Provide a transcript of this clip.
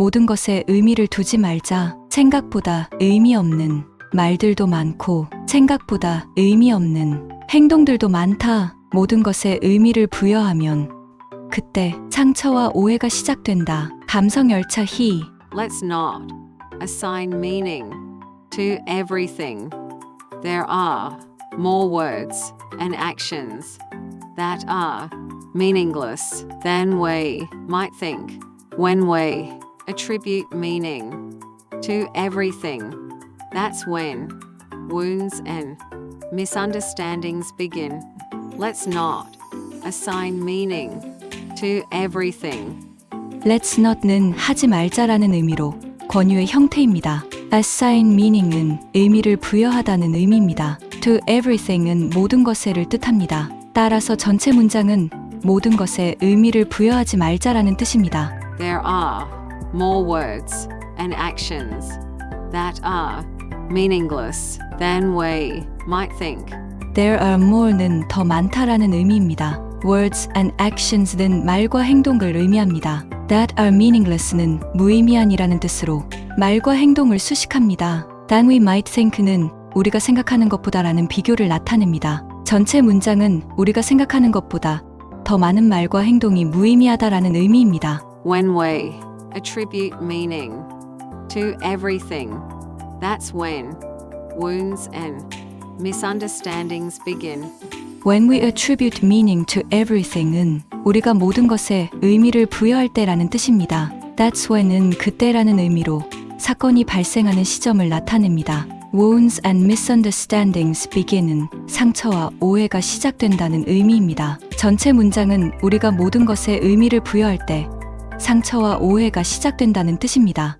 모든 것에 의미를 두지 말자. 생각보다 의미 없는 말들도 많고 생각보다 의미 없는 행동들도 많다. 모든 것에 의미를 부여하면 그때 상처와 오해가 시작된다. 감성 열차 히 Let's not assign meaning to everything. There are more words and actions that are meaningless than we might think. When we attribute meaning to everything, that's when wounds and misunderstandings begin. Let's not assign meaning to everything. Let's not는 하지 말자라는 의미로 권유의 형태입니다. assign meaning은 의미를 부여하다는 의미입니다. to everything은 모든 것에를 뜻합니다. 따라서 전체 문장은 모든 것에 의미를 부여하지 말자라는 뜻입니다. There are more words and actions that are meaningless than we might think. There are more는 더 많다라는 의미입니다. Words and actions는 말과 행동을 의미합니다. That are meaningless는 무의미한이라는 뜻으로 말과 행동을 수식합니다. Than we might think는 우리가 생각하는 것보다라는 비교를 나타냅니다. 전체 문장은 우리가 생각하는 것보다 더 많은 말과 행동이 무의미하다라는 의미입니다. When we attribute meaning to everything, that's when wounds and misunderstandings begin. When we attribute meaning to everything은 우리가 모든 것에 의미를 부여할 때라는 뜻입니다. That's when은 그때라는 의미로 사건이 발생하는 시점을 나타냅니다. Wounds and misunderstandings begin은 상처와 오해가 시작된다는 의미입니다. 전체 문장은 우리가 모든 것에 의미를 부여할 때 상처와 오해가 시작된다는 뜻입니다.